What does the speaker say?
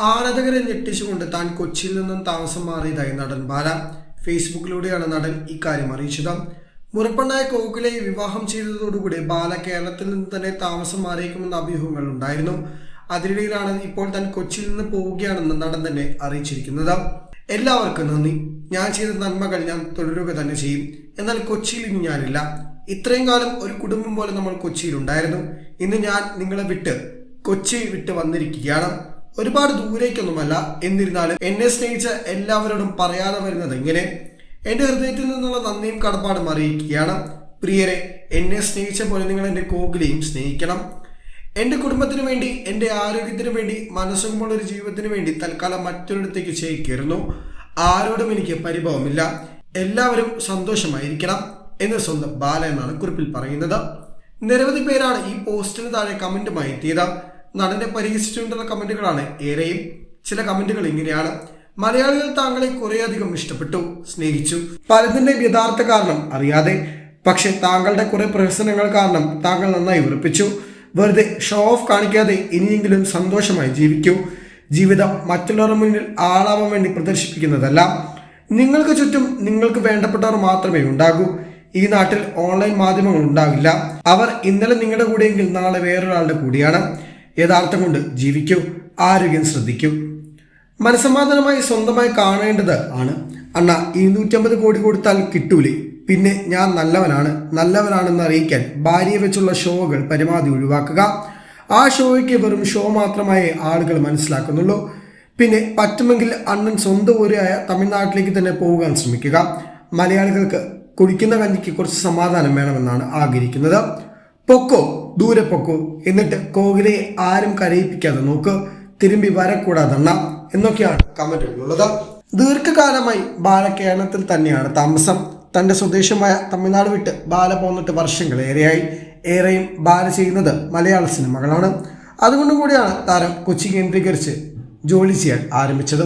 ആരാധകരെ ഞെട്ടിച്ചുകൊണ്ട് താൻ കൊച്ചിയിൽ നിന്നും താമസം മാറിയതായി നടൻ ബാല. ഫേസ്ബുക്കിലൂടെയാണ് നടൻ ഇക്കാര്യം അറിയിച്ചത്. മുറപ്പണ്ണായ കോകുലയെ വിവാഹം ചെയ്തതോടുകൂടി ബാല കേരളത്തിൽ നിന്ന് തന്നെ താമസം മാറിയേക്കുമെന്ന അഭ്യൂഹങ്ങൾ ഉണ്ടായിരുന്നു. അതിനിടയിലാണ് ഇപ്പോൾ താൻ കൊച്ചിയിൽ നിന്ന് പോവുകയാണെന്ന് നടൻ തന്നെ അറിയിച്ചിരിക്കുന്നത്. എല്ലാവർക്കും നന്ദി. ഞാൻ ചെയ്ത നന്മകൾ ഞാൻ തുടരുക തന്നെ ചെയ്യും. എന്നാൽ കൊച്ചിയിൽ ഇനി ഞാനില്ല. ഇത്രയും കാലം ഒരു കുടുംബം പോലെ നമ്മൾ കൊച്ചിയിൽ ഉണ്ടായിരുന്നു ഇന്ന് ഞാൻ നിങ്ങളെ വിട്ട് കൊച്ചി വിട്ട് വന്നിരിക്കുകയാണ്. ഒരുപാട് ദൂരേക്കൊന്നുമല്ല. എന്നിരുന്നാലും എന്നെ സ്നേഹിച്ച എല്ലാവരോടും പറയാതെ വരുന്നത് എങ്ങനെ എന്റെ ഹൃദയത്തിൽ നിന്നുള്ള നന്ദിയും കടപ്പാടും അറിയിക്കുകയാണ്. പ്രിയരെ എന്നെ സ്നേഹിച്ച പോലെ നിങ്ങൾ എന്റെ കോകിലെയും സ്നേഹിക്കണം. എന്റെ കുടുംബത്തിന് വേണ്ടി എന്റെ ആരോഗ്യത്തിന് വേണ്ടി മനസ്സുമുള്ള ഒരു ജീവിതത്തിന് വേണ്ടി തൽക്കാലം മറ്റൊരിടത്തേക്ക് ചേക്കേറുന്നു ആരോടും എനിക്ക് പരിഭവമില്ല. എല്ലാവരും സന്തോഷമായിരിക്കണം എന്ന് സ്വന്തം ബാല എന്നാണ് കുറിപ്പിൽ പറയുന്നത്. നിരവധി പേരാണ് ഈ പോസ്റ്റിന് താഴെ കമന്റുമായി എത്തിയത്. നടനെ പരിഹസിച്ചുകൊണ്ടുള്ള കമന്റുകളാണ് ഏറെയും. ചില കമന്റുകൾ ഇങ്ങനെയാണ്. മലയാളികൾ താങ്കളെ കുറേയധികം ഇഷ്ടപ്പെട്ടു സ്നേഹിച്ചു. പലതിന്റെ യഥാർത്ഥ കാരണം അറിയാതെ. പക്ഷെ താങ്കളുടെ കുറെ പ്രഹസനങ്ങൾ കാരണം താങ്കൾ നന്നായി ഉറപ്പിച്ചു. വെറുതെ ഷോ ഓഫ് കാണിക്കാതെ ഇനിയെങ്കിലും സന്തോഷമായി ജീവിക്കൂ. ജീവിതം മറ്റുള്ളവരുടെ മുന്നിൽ ആളാവാൻ വേണ്ടി പ്രദർശിപ്പിക്കുന്നതല്ല. നിങ്ങൾക്ക് ചുറ്റും നിങ്ങൾക്ക് വേണ്ടപ്പെട്ടവർ മാത്രമേ ഉണ്ടാകൂ. ഈ നാട്ടിൽ ഓൺലൈൻ മാധ്യമങ്ങൾ ഉണ്ടാവില്ല. അവർ ഇന്നലെ നിങ്ങളുടെ കൂടെയെങ്കിൽ നാളെ വേറൊരാളുടെ കൂടിയാണ്. യഥാർത്ഥം കൊണ്ട് ജീവിക്കൂ ആരോഗ്യം ശ്രദ്ധിക്കൂ. മനസമാധാനമായി സ്വന്തമായി കാണേണ്ടത് ആണ്. അണ്ണ ഇരുന്നൂറ്റമ്പത് കോടി കൊടുത്താൽ കിട്ടൂലേ? പിന്നെ ഞാൻ നല്ലവനാണ് നല്ലവനാണെന്ന് അറിയിക്കാൻ ഭാര്യയെ വെച്ചുള്ള ഷോകൾ പരമാവധി ഒഴിവാക്കുക. ആ ഷോയ്ക്ക് വെറും ഷോ മാത്രമായി ആളുകൾ മനസ്സിലാക്കുന്നുള്ളൂ. പിന്നെ പറ്റുമെങ്കിൽ അണ്ണൻ സ്വന്തം ഊരായ തമിഴ്നാട്ടിലേക്ക് തന്നെ പോകാൻ ശ്രമിക്കുക. മലയാളികൾക്ക് കുടിക്കുന്ന കഞ്ഞിക്ക് കുറച്ച് സമാധാനം വേണമെന്നാണ് ആഗ്രഹിക്കുന്നത്. പൊക്കോ ദൂരെ പൊക്കോ. എന്നിട്ട് കോഹ്ലിയെ ആരും കരയിപ്പിക്കാതെ നോക്ക് തിരുമ്പി വരക്കൂടാതെണ്ണ എന്നൊക്കെയാണ് കമന്റുകളുള്ളത് ദീർഘകാലമായി ബാല കേരളത്തിൽ തന്നെയാണ് താമസം. തന്റെ സ്വദേശമായ തമിഴ്നാട് വിട്ട് ബാല പോന്നിട്ട് വർഷങ്ങളേറെയായി. ഏറെയും ബാല ചെയ്യുന്നത് മലയാള സിനിമകളാണ്. അതുകൊണ്ടും കൂടിയാണ് താരം കൊച്ചി കേന്ദ്രീകരിച്ച് ജോലി ചെയ്യാൻ ആരംഭിച്ചത്.